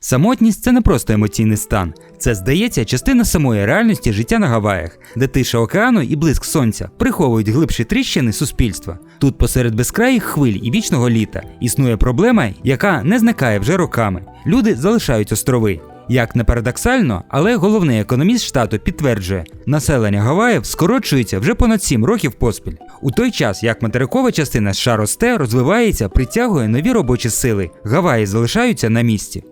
Самотність це не просто емоційний стан. Це, здається, частина самої реальності життя на Гаваях, де тиша океану і блиск сонця приховують глибші тріщини суспільства. Тут посеред безкраїх хвиль і вічного літа існує проблема, яка не зникає вже роками. Люди залишають острови. Як не парадоксально, але головний економіст штату підтверджує, населення Гаваїв скорочується вже понад 7 років поспіль. У той час, як материкова частина США росте, розвивається, притягує нові робочі сили. Гаваї залишаються на місці.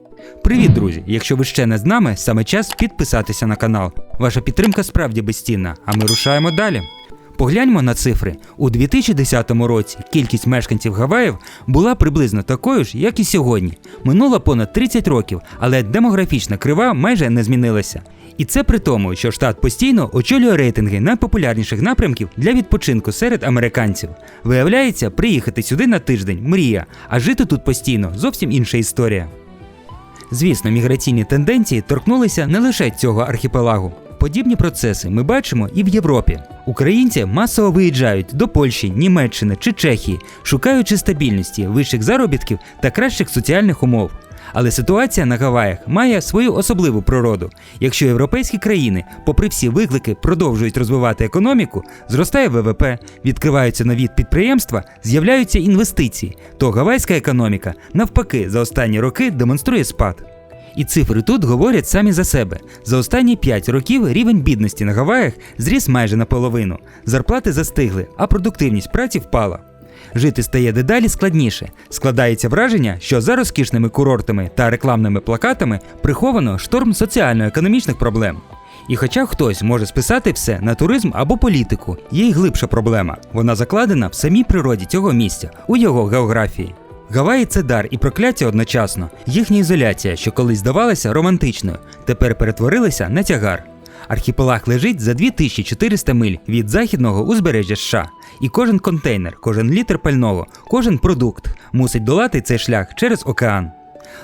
Привіт, друзі! Якщо ви ще не з нами, саме час підписатися на канал. Ваша підтримка справді безцінна, а ми рушаємо далі. Погляньмо на цифри. У 2010 році кількість мешканців Гаваїв була приблизно такою ж, як і сьогодні. Минуло понад 30 років, але демографічна крива майже не змінилася. І це при тому, що штат постійно очолює рейтинги найпопулярніших напрямків для відпочинку серед американців. Виявляється, приїхати сюди на тиждень мрія, а жити тут постійно зовсім інша історія. Звісно, міграційні тенденції торкнулися не лише цього архіпелагу. Подібні процеси ми бачимо і в Європі. Українці масово виїжджають до Польщі, Німеччини чи Чехії, шукаючи стабільності, вищих заробітків та кращих соціальних умов. Але ситуація на Гаваях має свою особливу природу. Якщо європейські країни, попри всі виклики, продовжують розвивати економіку, зростає ВВП, відкриваються нові підприємства, з'являються інвестиції, то гавайська економіка навпаки за останні роки демонструє спад. І цифри тут говорять самі за себе. За останні 5 років рівень бідності на Гаваях зріс майже наполовину. Зарплати застигли, а продуктивність праці впала. Жити стає дедалі складніше. Складається враження, що за розкішними курортами та рекламними плакатами приховано шторм соціально-економічних проблем. І хоча хтось може списати все на туризм або політику, є й глибша проблема. Вона закладена в самій природі цього місця, у його географії. Гаваї це дар і прокляття одночасно. Їхня ізоляція, що колись здавалася романтичною, тепер перетворилася на тягар. Архіпелаг лежить за 2400 миль від західного узбережжя США, і кожен контейнер, кожен літр пального, кожен продукт мусить долати цей шлях через океан.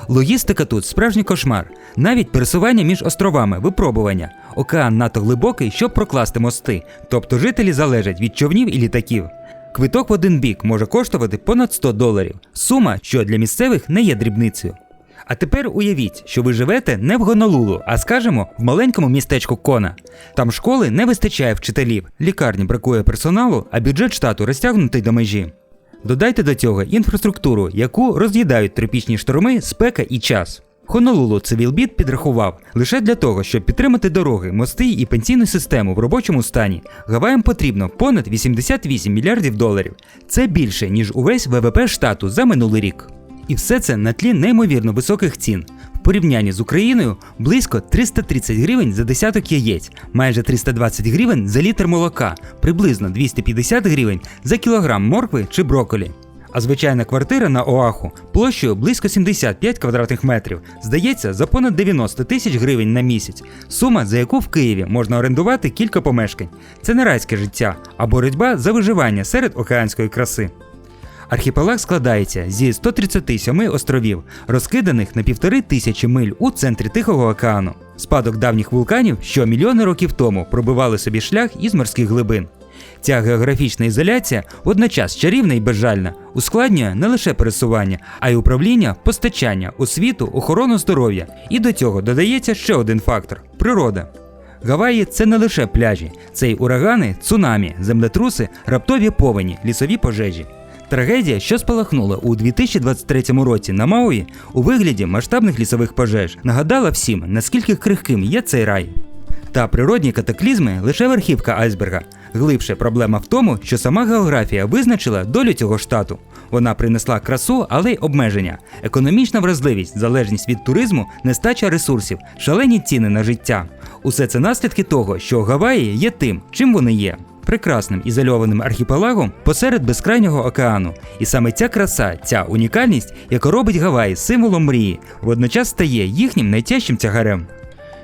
Логістика тут справжній кошмар, навіть пересування між островами, випробування. Океан надто глибокий, щоб прокласти мости, тобто жителі залежать від човнів і літаків. Квиток в один бік може коштувати понад 100 доларів, сума, що для місцевих не є дрібницею. А тепер уявіть, що ви живете не в Гонолулу, а скажімо, в маленькому містечку Кона. Там школи не вистачає вчителів, лікарні бракує персоналу, а бюджет штату розтягнутий до межі. Додайте до цього інфраструктуру, яку роз'їдають тропічні шторми, спека і час. Хонолулу Цивілбіт підрахував лише для того, щоб підтримати дороги, мости і пенсійну систему в робочому стані. Гаваям потрібно понад 88 мільярдів доларів. Це більше ніж увесь ВВП штату за минулий рік. І все це на тлі неймовірно високих цін. В порівнянні з Україною близько 330 гривень за десяток яєць, майже 320 гривень за літр молока, приблизно 250 гривень за кілограм моркви чи броколі. А звичайна квартира на Оаху площею близько 75 квадратних метрів, здається, за понад 90 тисяч гривень на місяць. Сума, за яку в Києві можна орендувати кілька помешкань. Це не райське життя, а боротьба за виживання серед океанської краси. Архіпелаг складається зі 137 островів, розкиданих на півтори тисячі миль у центрі Тихого океану. Спадок давніх вулканів, що мільйони років тому пробивали собі шлях із морських глибин. Ця географічна ізоляція водночас чарівна і безжальна, ускладнює не лише пересування, а й управління, постачання, освіту, охорону здоров'я. І до цього додається ще один фактор природа. Гаваї це не лише пляжі, це й урагани, цунамі, землетруси, раптові повені, лісові пожежі. Трагедія, що спалахнула у 2023 році на Мауї у вигляді масштабних лісових пожеж, нагадала всім, наскільки крихким є цей рай. Та природні катаклізми лише верхівка айсберга. Глибше проблема в тому, що сама географія визначила долю цього штату. Вона принесла красу, але й обмеження, економічна вразливість, залежність від туризму, нестача ресурсів, шалені ціни на життя. Усе це наслідки того, що Гаваї є тим, чим вони є. Прекрасним ізольованим архіпелагом посеред безкрайнього океану. І саме ця краса, ця унікальність, яка робить Гаваї символом мрії, водночас стає їхнім найтяжчим тягарем.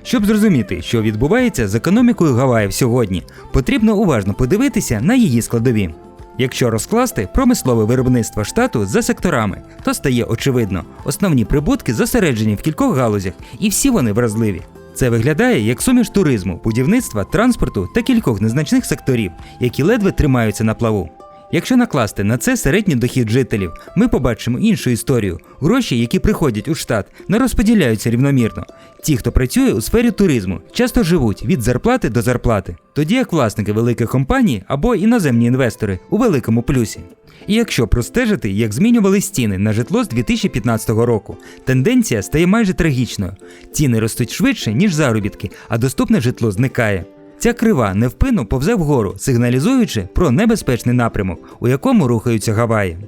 Щоб зрозуміти, що відбувається з економікою Гаваїв сьогодні, потрібно уважно подивитися на її складові. Якщо розкласти промислове виробництво штату за секторами, то стає очевидно, основні прибутки зосереджені в кількох галузях, і всі вони вразливі. Це виглядає як суміш туризму, будівництва, транспорту та кількох незначних секторів, які ледве тримаються на плаву. Якщо накласти на це середній дохід жителів, ми побачимо іншу історію. Гроші, які приходять у штат, не розподіляються рівномірно. Ті, хто працює у сфері туризму, часто живуть від зарплати до зарплати, тоді як власники великих компаній або іноземні інвестори у великому плюсі. І якщо простежити, як змінювали ціни на житло з 2015 року, тенденція стає майже трагічною. Ціни ростуть швидше, ніж заробітки, а доступне житло зникає. Ця крива невпинно повзе вгору, сигналізуючи про небезпечний напрямок, у якому рухаються Гаваї.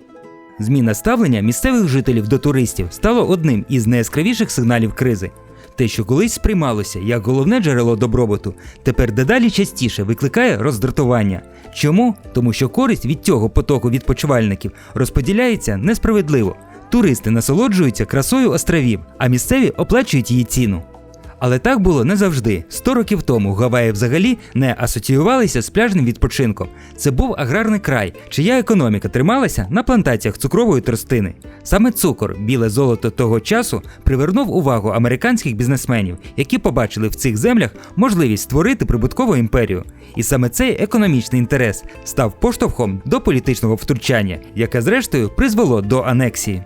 Зміна ставлення місцевих жителів до туристів стало одним із найяскравіших сигналів кризи. Те, що колись сприймалося як головне джерело добробуту, тепер дедалі частіше викликає роздратування. Чому? Тому що користь від цього потоку відпочивальників розподіляється несправедливо. Туристи насолоджуються красою островів, а місцеві оплачують її ціну. Але так було не завжди. Сто років тому Гаваї взагалі не асоціювалися з пляжним відпочинком. Це був аграрний край, чия економіка трималася на плантаціях цукрової тростини. Саме цукор, біле золото того часу, привернув увагу американських бізнесменів, які побачили в цих землях можливість створити прибуткову імперію. І саме цей економічний інтерес став поштовхом до політичного втручання, яке зрештою призвело до анексії.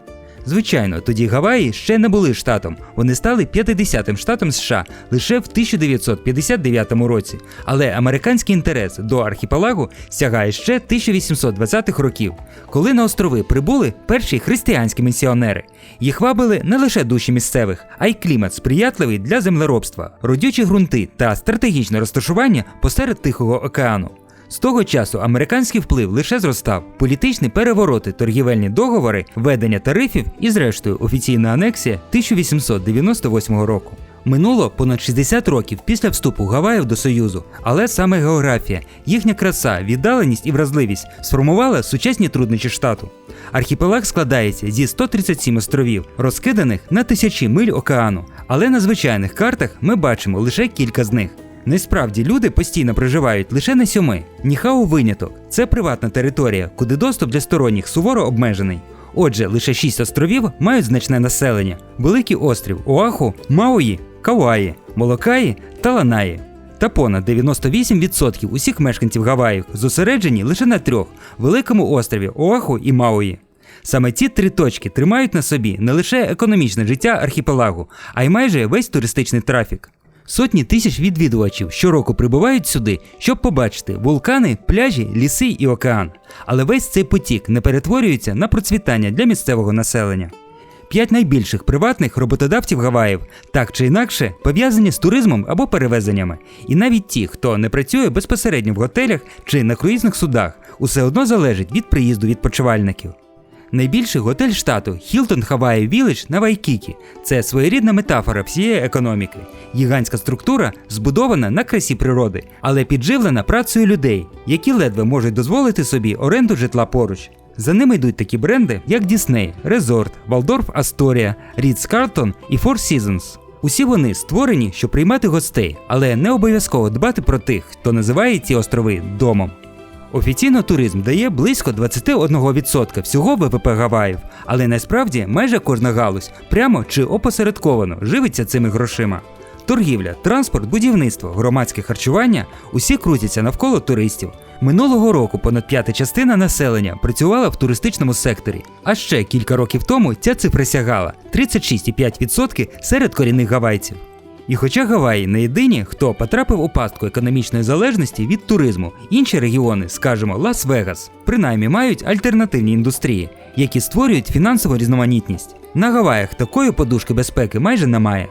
Звичайно, тоді Гаваї ще не були штатом. Вони стали 50-тим штатом США лише в 1959 році. Але американський інтерес до архіпелагу сягає ще 1820-х років, коли на острови прибули перші християнські місіонери. Їх вабили не лише душі місцевих, а й клімат сприятливий для землеробства, родючі ґрунти та стратегічне розташування посеред Тихого океану. З того часу американський вплив лише зростав, політичні перевороти, торгівельні договори, введення тарифів і, зрештою, офіційна анексія 1898 року. Минуло понад 60 років після вступу Гаваїв до Союзу, але саме географія, їхня краса, віддаленість і вразливість сформували сучасні труднощі штату. Архіпелаг складається зі 137 островів, розкиданих на тисячі миль океану, але на звичайних картах ми бачимо лише кілька з них. Насправді люди постійно проживають лише на сьоми. Ніхау виняток це приватна територія, куди доступ для сторонніх суворо обмежений. Отже, лише шість островів мають значне населення: Великий острів Оаху, Мауї, Кауаї, Молокаї та Ланаї. Та понад 98% усіх мешканців Гаваїв зосереджені лише на трьох великому острові Оаху і Мауї. Саме ці три точки тримають на собі не лише економічне життя архіпелагу, а й майже весь туристичний трафік. Сотні тисяч відвідувачів щороку прибувають сюди, щоб побачити вулкани, пляжі, ліси і океан. Але весь цей потік не перетворюється на процвітання для місцевого населення. П'ять найбільших приватних роботодавців Гаваїв так чи інакше пов'язані з туризмом або перевезеннями. І навіть ті, хто не працює безпосередньо в готелях чи на круїзних судах, усе одно залежить від приїзду відпочивальників. Найбільший готель штату Hilton Hawaii Village на Вайкікі це своєрідна метафора всієї економіки. Гігантська структура збудована на красі природи, але підживлена працею людей, які ледве можуть дозволити собі оренду житла поруч. За ними йдуть такі бренди, як Disney, Resort, Waldorf Astoria, Ritz-Carlton і Four Seasons. Усі вони створені, щоб приймати гостей, але не обов'язково дбати про тих, хто називає ці острови домом. Офіційно туризм дає близько 21% всього ВВП Гаваїв, але насправді майже кожна галузь прямо чи опосередковано живиться цими грошима. Торгівля, транспорт, будівництво, громадське харчування усі крутяться навколо туристів. Минулого року понад п'ята частина населення працювала в туристичному секторі. А ще кілька років тому ця цифра сягала 36,5% серед корінних гавайців. І хоча Гаваї не єдині, хто потрапив у пастку економічної залежності від туризму, інші регіони, скажімо, Лас-Вегас, принаймні мають альтернативні індустрії, які створюють фінансову різноманітність. На Гаваях такої подушки безпеки майже немає.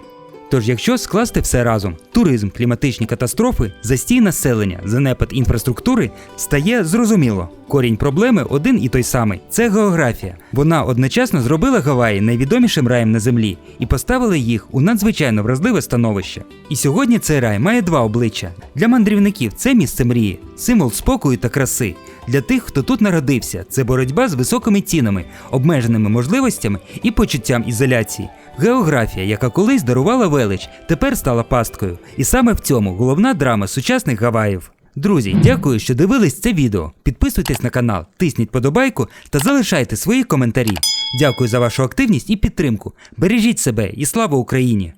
Тож, якщо скласти все разом, туризм, кліматичні катастрофи, застій населення, занепад інфраструктури, стає зрозуміло. Корінь проблеми один і той самий це географія. Вона одночасно зробила Гаваї найвідомішим раєм на землі і поставила їх у надзвичайно вразливе становище. І сьогодні цей рай має два обличчя. Для мандрівників це місце мрії, символ спокою та краси. Для тих, хто тут народився, це боротьба з високими цінами, обмеженими можливостями і почуттям ізоляції. Географія, яка колись дарувала велич, тепер стала пасткою. І саме в цьому головна драма сучасних Гаваїв. Друзі, дякую, що дивились це відео. Підписуйтесь на канал, тисніть подобайку та залишайте свої коментарі. Дякую за вашу активність і підтримку. Бережіть себе і слава Україні!